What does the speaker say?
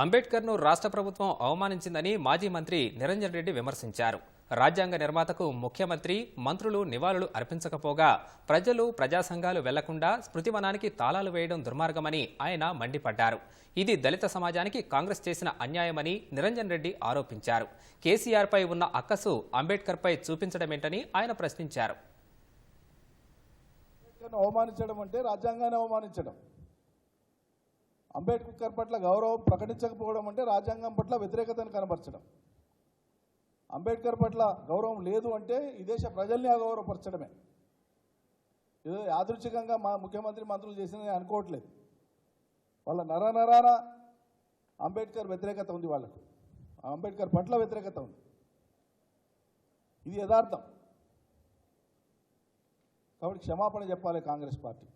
అంబేద్కర్ను రాష్ట్ర ప్రభుత్వం అవమానించిందని మాజీ మంత్రి నిరంజన్ రెడ్డి విమర్శించారు. రాజ్యాంగ నిర్మాతకు ముఖ్యమంత్రి మంత్రులు నివాళులు అర్పించకపోగా ప్రజలు ప్రజా సంఘాలు వెళ్ళకుండా స్మృతివనానికి తాళాలు వేయడం దుర్మార్గమని ఆయన మండిపడ్డారు. ఇది దళిత సమాజానికి కాంగ్రెస్ చేసిన అన్యాయమని నిరంజన్ రెడ్డి ఆరోపించారు. కేసీఆర్పై ఉన్న అక్కసు అంబేద్కర్పై చూపించడమేంటని ఆయన ప్రశ్నించారు. అవమానించడం అంటే రాజ్యాంగాన్ని అవమానించడం. అంబేద్కర్ పట్ల గౌరవం ప్రకటించకపోవడం అంటే రాజ్యాంగం పట్ల వ్యతిరేకతను కనబరచడం. అంబేద్కర్ పట్ల గౌరవం లేదు అంటే ఈ దేశ ప్రజల్ని అగౌరవపరచడమే. ఏదో యాదృచ్ఛికంగా మా ముఖ్యమంత్రి మంత్రులు చేసిందని అనుకోవట్లేదు. వాళ్ళ నర నరాన అంబేద్కర్ వ్యతిరేకత ఉంది వాళ్ళకు. అంబేద్కర్ పట్ల వ్యతిరేకత ఉంది. ఇది యథార్థం. కాబట్టి క్షమాపణ చెప్పాలి కాంగ్రెస్ పార్టీ.